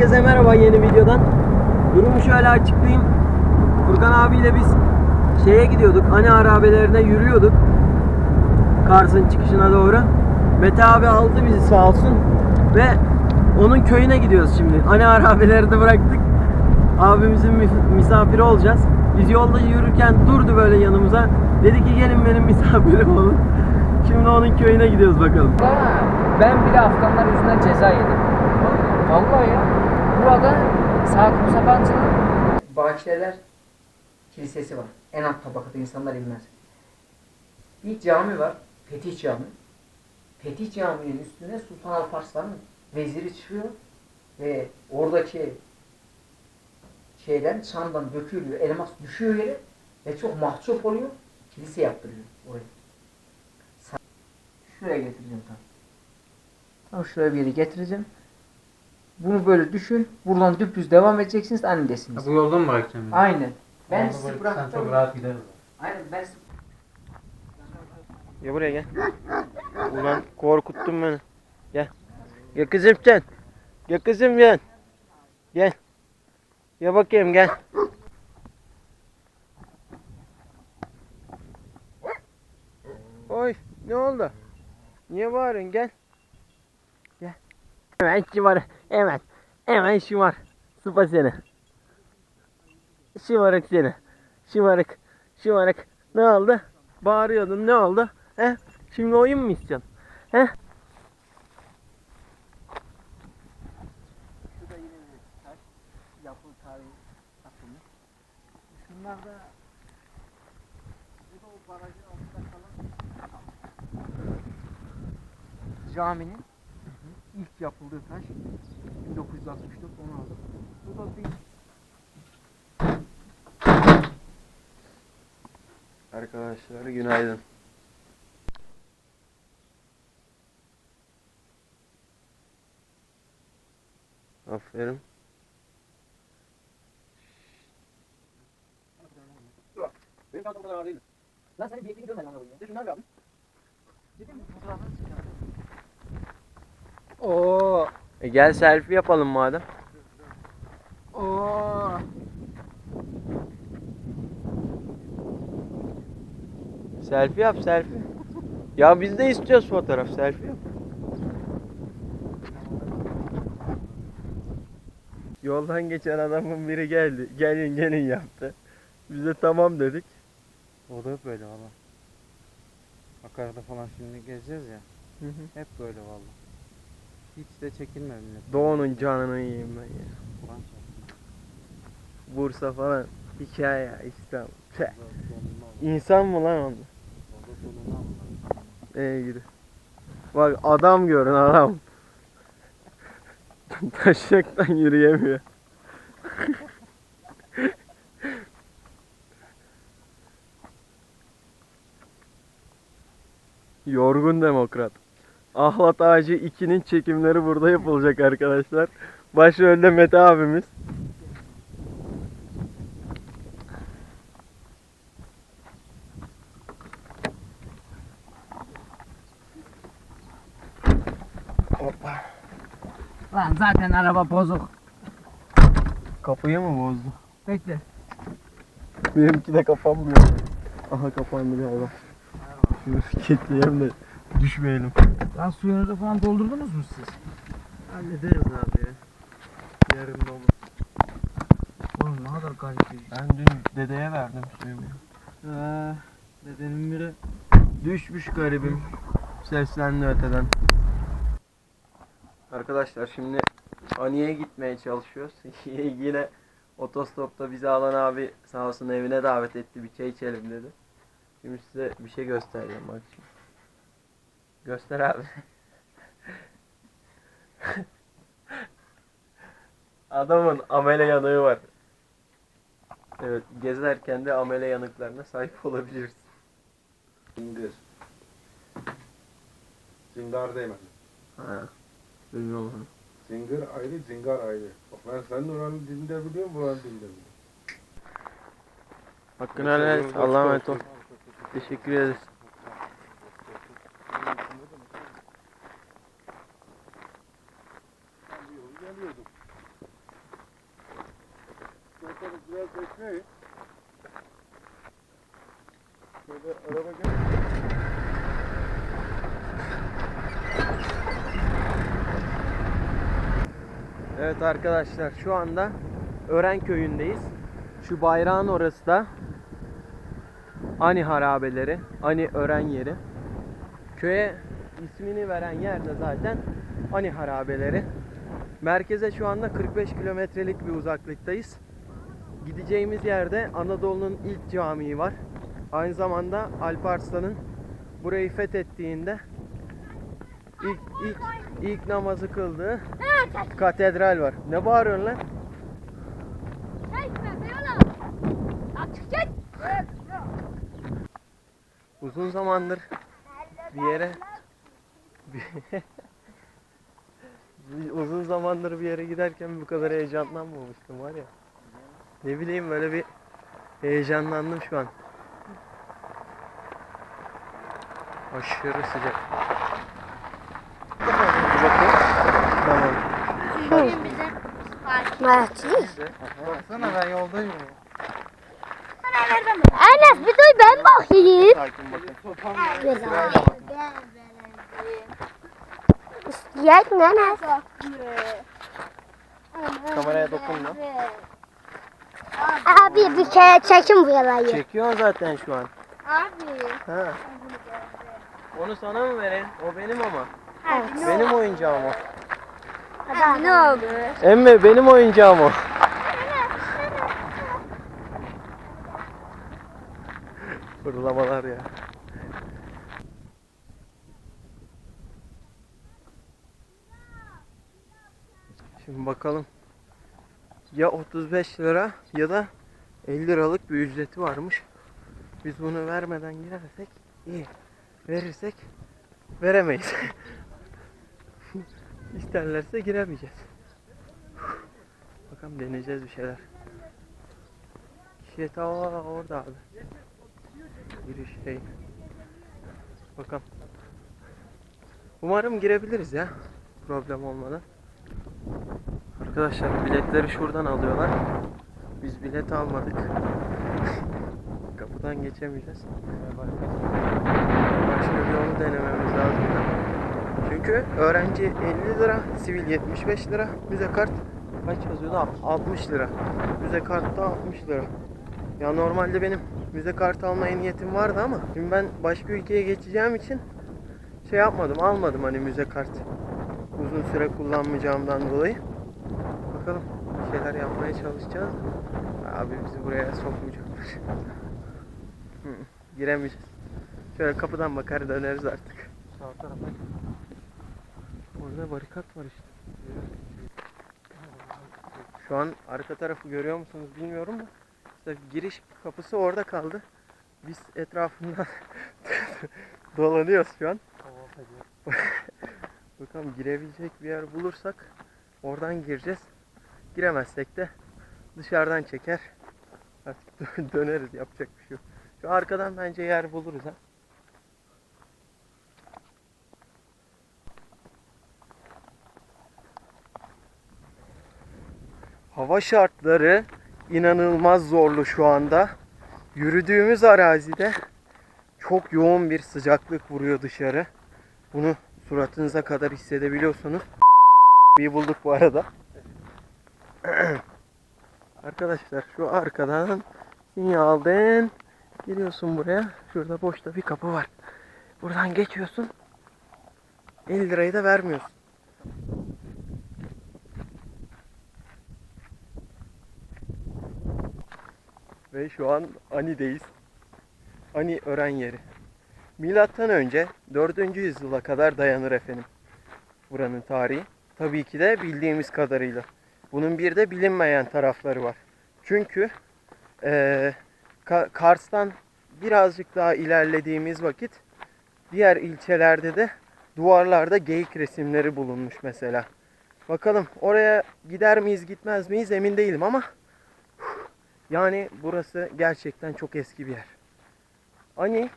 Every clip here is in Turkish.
Herkese merhaba yeni videodan. Durumu şöyle açıklayayım. Furkan abiyle biz şeye gidiyorduk. Hani harabelerine yürüyorduk. Kars'ın çıkışına doğru. Mete abi aldı bizi sağ olsun. Ve onun köyüne gidiyoruz şimdi. Hani harabelerinde bıraktık. Abimizin mis- misafiri olacağız. Biz yolda yürürken durdu böyle yanımıza. Dedi ki gelin benim misafirim olun. Şimdi onun köyüne gidiyoruz bakalım. Ben bile Afganlar yüzünden ceza yedim. Vallahi ya. Burada Sakıp Sabancı'nın Bakireler Kilisesi var. En alt tabakada insanlar inmez. Bir cami var. Fetih Cami. Fetih Camii'nin üstüne Sultan Alparslan'ın veziri çıkıyor ve oradaki şeyden çamdan dökülüyor. Elmas düşüyor yere ve çok mahcup oluyor. Kilise yaptırıyor oraya. Şuraya getireceğim tam. Tam şuraya bir yere getireceğim. Bunu böyle düşün. Buradan düpüz devam edeceksiniz. Annedesiniz. Ha, bu yoldan mı bırakacağım? yani? Aynen. Ben Yolda sizi bıraktım. Çok rahat gideriz. Aynen ben sizi Gel buraya gel. Ulan korkuttun beni. Gel. Gel kızım sen. Gel kızım gel. Gel. Gel bakayım gel. Oy ne oldu? Niye bağırıyorsun. Gel. Hemen şımar. Hemen. Hemen şımar. Sıpa seni. Şımarık seni. Şımarık. Şımarık. Ne oldu? Bağırıyordun ne oldu? He? Şimdi oyun mu istiyorsun? He? Şurada yine bir taş. Yapı tarihi takılmış. Şunlar da bu da o barajın altında kalan caminin ilk yapıldığı taş 1964 onu aldım. Bu da bir Arkadaşlar günaydın. Aferin. Benim kanka bu kadar ağır değil. Lan seni bir ekmeği görmeden anlamı ya. Şunlar abi. Ciddi mi? Fotoğrafını çekelim. Oo. E gel selfie yapalım madem. Oo. Selfie yap selfie. Ya biz de istiyoruz fotoğraf selfie yap. Yoldan geçen adamın biri geldi. Gelin gelin yaptı. Biz de tamam dedik. O da hep böyle valla. Akarada falan şimdi gezeceğiz ya. Hep böyle valla. Hiç de çekinme millet. Doğu'nun canını yiyeyim ben ya. Bursa falan hikaye ya İstanbul. Tüh. İnsan mı lan onlar? İyi gidi. Bak adam görün adam. Taşaktan yürüyemiyor. Yorgun Demokrat. Ahlat Ağacı 2'nin çekimleri burada yapılacak arkadaşlar. Başrolde Mete abimiz. Hoppa. Lan zaten araba bozuk. Kapıyı mı bozdu? Bekle. Benimki de kapanmıyor. Aha kapandı galiba. Şunu kilitleyelim de düşmeyelim. Lan suyunuzu falan doldurdunuz mu siz? Hallederiz abi ya. Yarın dolu. Oğlum ne kadar garip bir Ben dün dedeye verdim suyumu. Ee, dedenin biri düşmüş garibim. Seslendi öteden. Arkadaşlar şimdi Ani'ye gitmeye çalışıyoruz. Yine otostopta bizi alan abi sağ olsun evine davet etti. Bir çay içelim dedi. Şimdi size bir şey göstereceğim bak şimdi. Göster abi. Adamın amele yanığı var. Evet, gezerken de amele yanıklarına sahip olabilirsin. Zindir. Zingar değmedi. Ha, bilmiyorum onu. Zingir ayrı, zingar ayrı. Bak ben senin oranın dilinde biliyorum, buranın dilinde biliyorum. Hakkını helal et. Allah'a emanet ol. Teşekkür ederiz. Evet. Arkadaşlar şu anda Ören köyündeyiz. Şu bayrağın orası da Ani harabeleri, Ani Ören yeri. Köye ismini veren yer de zaten Ani harabeleri. Merkeze şu anda 45 kilometrelik bir uzaklıktayız. Gideceğimiz yerde Anadolu'nun ilk camii var. Aynı zamanda Alparslan'ın burayı fethettiğinde ilk ilk ilk namazı kıldığı katedral var. Ne bağırıyorsun lan? Uzun zamandır bir yere uzun zamandır bir yere giderken bu kadar heyecanlanmamıştım var ya. Ne bileyim böyle bir heyecanlandım şu an. Aşırı sıcak. Bir bakayım. Tamam. Baksana ben yoldayım. Enes bir dur ben bakayım. Sakin bakın. İsteyek mi Enes? Kameraya dokunma. Abi bir kere çekin buraları. Çekiyor zaten şu an. Abi. Ha. Onu sana mı vereyim? O benim ama. Benim oyuncağım o. Abi ne oldu? Emme benim oyuncağım o. Fırlamalar ya. Şimdi bakalım. Ya 35 lira ya da 50 liralık bir ücreti varmış. Biz bunu vermeden girersek iyi. Verirsek veremeyiz. İsterlerse giremeyeceğiz. Bakalım deneyeceğiz bir şeyler. Şey ta orada abi. Giriş şey. Bakalım. Umarım girebiliriz ya. Problem olmadan. Arkadaşlar biletleri şuradan alıyorlar. Biz bilet almadık. Kapıdan geçemeyeceğiz. Başka bir yolu denememiz lazım. Çünkü öğrenci 50 lira, sivil 75 lira, müze kart kaç yazıyordu? 60 lira. Müze kart da 60 lira. Ya normalde benim müze kartı almaya niyetim vardı ama şimdi ben başka ülkeye geçeceğim için şey yapmadım, almadım hani müze kart. Uzun süre kullanmayacağımdan dolayı. Bakalım şeyler yapmaya çalışacağız. Abi bizi buraya sokmayacaklar. Giremeyeceğiz. Şöyle kapıdan bakar döneriz artık. Sağ tarafa. Orada barikat var işte. Şu an arka tarafı görüyor musunuz bilmiyorum da işte giriş kapısı orada kaldı. Biz etrafında dolanıyoruz şu an. Bakalım girebilecek bir yer bulursak oradan gireceğiz. Giremezsek de dışarıdan çeker. Artık dö- döneriz yapacak bir şey yok. Şu arkadan bence yer buluruz ha. Hava şartları inanılmaz zorlu şu anda. Yürüdüğümüz arazide çok yoğun bir sıcaklık vuruyor dışarı. Bunu suratınıza kadar hissedebiliyorsunuz. Bir bulduk bu arada. Arkadaşlar şu arkadan sinyalden geliyorsun buraya. Şurada boşta bir kapı var. Buradan geçiyorsun. 50 lirayı da vermiyorsun. Ve şu an Ani'deyiz. Ani öğren yeri. Milattan önce 4. yüzyıla kadar dayanır efendim. Buranın tarihi. Tabii ki de bildiğimiz kadarıyla. Bunun bir de bilinmeyen tarafları var. Çünkü Ka- Kars'tan birazcık daha ilerlediğimiz vakit diğer ilçelerde de duvarlarda geyik resimleri bulunmuş mesela. Bakalım oraya gider miyiz gitmez miyiz emin değilim ama yani burası gerçekten çok eski bir yer. Ani,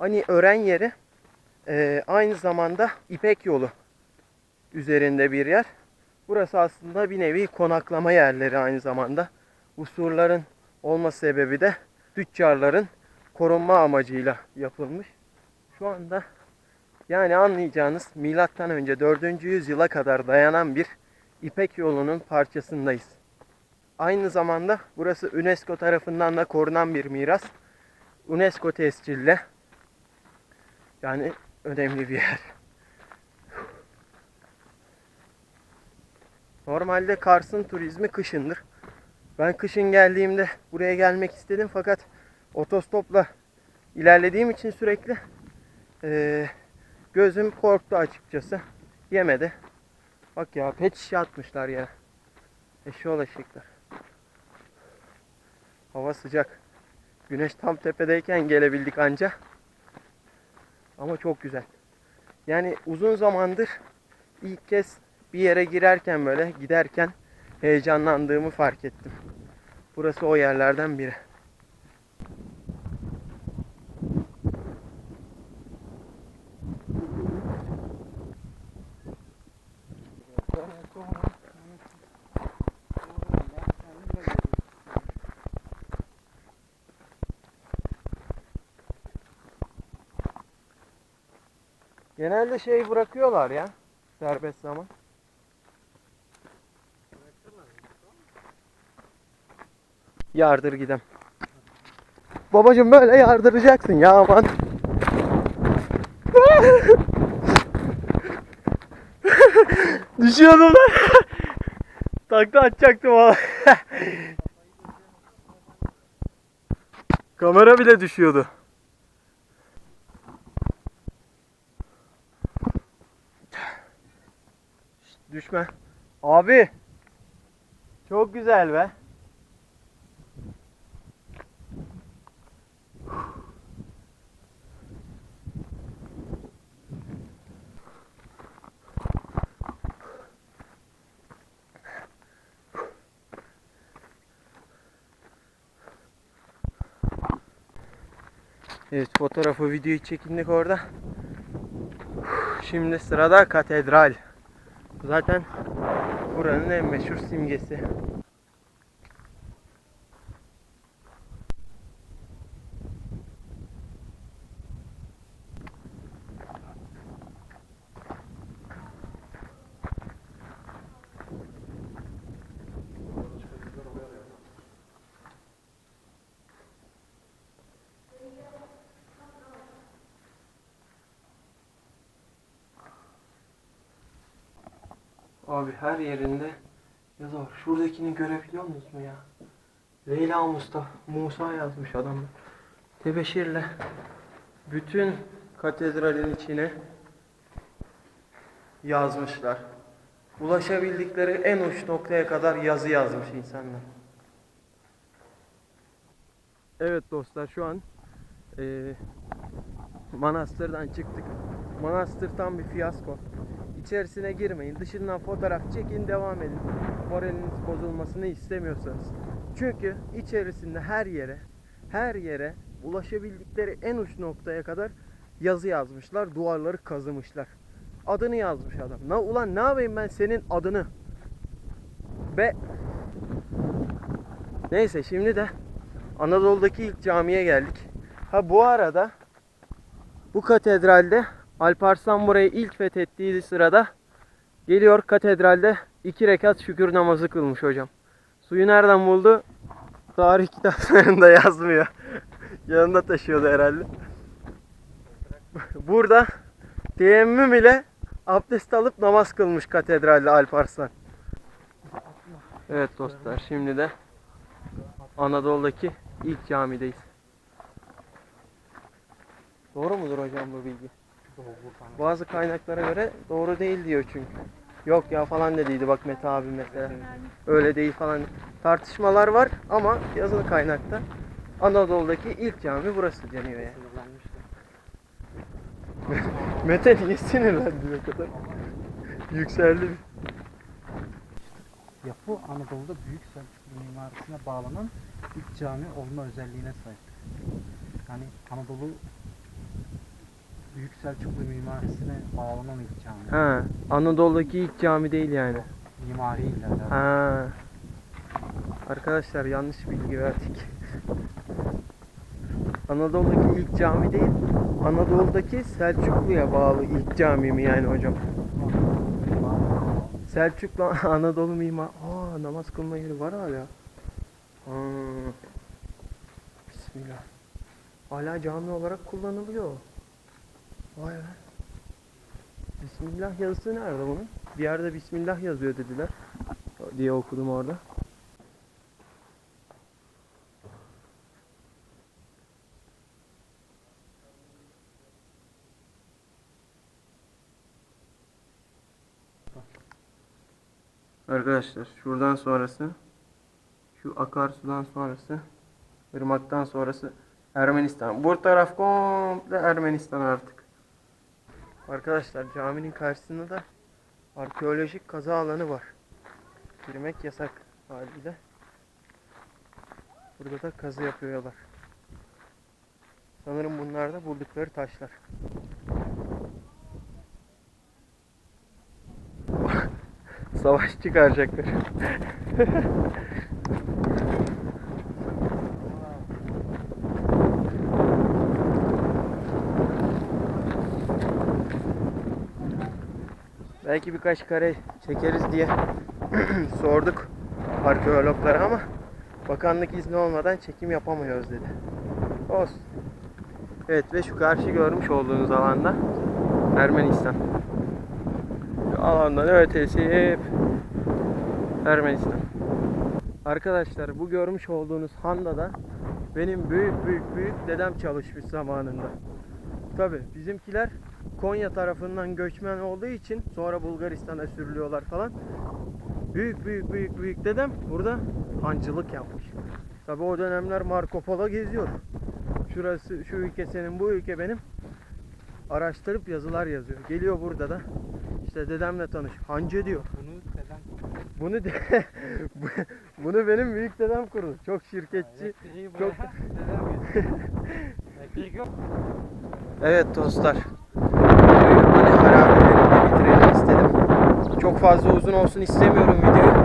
Ani öğren yeri eee, aynı zamanda İpek yolu üzerinde bir yer. Burası aslında bir nevi konaklama yerleri aynı zamanda. Bu surların olma sebebi de tüccarların korunma amacıyla yapılmış. Şu anda yani anlayacağınız milattan önce 4. yüzyıla kadar dayanan bir İpek yolunun parçasındayız. Aynı zamanda burası UNESCO tarafından da korunan bir miras. UNESCO tescille. Yani önemli bir yer. Normalde Kars'ın turizmi kışındır. Ben kışın geldiğimde buraya gelmek istedim fakat otostopla ilerlediğim için sürekli eee, gözüm korktu açıkçası. Yemedi. Bak ya pet şişe atmışlar ya. Eşyol eşekler. Hava sıcak. Güneş tam tepedeyken gelebildik anca. Ama çok güzel. Yani uzun zamandır ilk kez bir yere girerken böyle giderken heyecanlandığımı fark ettim. Burası o yerlerden biri. Genelde şey bırakıyorlar ya. Serbest zaman. Yardır gidem. Babacım böyle yardıracaksın ya aman. Düşüyordum lan. Takla atacaktım valla. Kamera bile düşüyordu. Düşme. Abi. Çok güzel be. Evet fotoğrafı videoyu çekindik orada. Şimdi sırada katedral. Zaten buranın en meşhur simgesi. Abi her yerinde yazı var. Şuradakini görebiliyor musunuz mu ya? Leyla Mustafa, Musa yazmış adam. Tebeşirle bütün katedralin içine yazmışlar. Ulaşabildikleri en uç noktaya kadar yazı yazmış insanlar. Evet dostlar şu an eee manastırdan çıktık. Manastır tam bir fiyasko. İçerisine girmeyin. Dışından fotoğraf çekin devam edin. Moraliniz bozulmasını istemiyorsanız. Çünkü içerisinde her yere her yere ulaşabildikleri en uç noktaya kadar yazı yazmışlar. Duvarları kazımışlar. Adını yazmış adam. Na ulan ne yapayım ben senin adını? Be Neyse şimdi de Anadolu'daki ilk camiye geldik. Ha bu arada bu katedralde Alparslan burayı ilk fethettiği sırada geliyor katedralde iki rekat şükür namazı kılmış hocam. Suyu nereden buldu? Tarih kitaplarında yazmıyor. Yanında taşıyordu herhalde. Burada teyemmüm ile abdest alıp namaz kılmış katedralde Alparslan. Evet dostlar şimdi de Anadolu'daki ilk camideyiz. Doğru mudur hocam bu bilgi? Bazı kaynaklara göre doğru değil diyor çünkü. Yok ya falan dediydi bak Mete abi mesela. Öyle değil falan. Tartışmalar var ama yazılı kaynakta Anadolu'daki ilk cami burası deniyor yani. Mete niye sinirlendi o kadar? Yükseldi. Yapı Anadolu'da Büyük Selçuklu mimarisine bağlanan ilk cami olma özelliğine sahip. Yani Anadolu Büyük Selçuklu mimarisine bağlanan ilk cami. Ha, Anadolu'daki ilk cami değil yani. Mimariyle alakalı. Ha. Arkadaşlar yanlış bilgi verdik. Anadolu'daki ilk cami değil, Anadolu'daki Selçuklu'ya bağlı ilk cami mi yani hocam? Selçuklu Anadolu mimar. Aa namaz kılma yeri var hala. Aa, Bismillah. Hala cami olarak kullanılıyor. Vay be. Bismillah yazısı nerede bunun? Bir yerde Bismillah yazıyor dediler. Diye okudum orada. Arkadaşlar şuradan sonrası şu akarsudan sonrası ırmaktan sonrası Ermenistan. Bu taraf komple Ermenistan artık. Arkadaşlar caminin karşısında da arkeolojik kazı alanı var. Girmek yasak haliyle. Burada da kazı yapıyorlar. Sanırım bunlar da buldukları taşlar. Savaş çıkaracaklar. Belki birkaç kare çekeriz diye sorduk arkeologlara ama bakanlık izni olmadan çekim yapamıyoruz dedi. Olsun. Evet ve şu karşı görmüş olduğunuz alanda Ermenistan. Şu alandan ötesi hep Ermenistan. Arkadaşlar bu görmüş olduğunuz handa da benim büyük büyük büyük dedem çalışmış zamanında. Tabi bizimkiler Konya tarafından göçmen olduğu için sonra Bulgaristan'a sürülüyorlar falan. Büyük büyük büyük büyük dedem burada hancılık yapmış. Tabi o dönemler Marco Polo geziyor. Şurası şu ülke senin bu ülke benim. Araştırıp yazılar yazıyor. Geliyor burada da işte dedemle tanış. Hancı diyor. Bunu neden Bunu de, bu- bunu benim büyük dedem kurdu. Çok şirketçi. Çok- yok. Evet dostlar. Videoyu hani hararelerinde bitirelim istedim. Çok fazla uzun olsun istemiyorum video.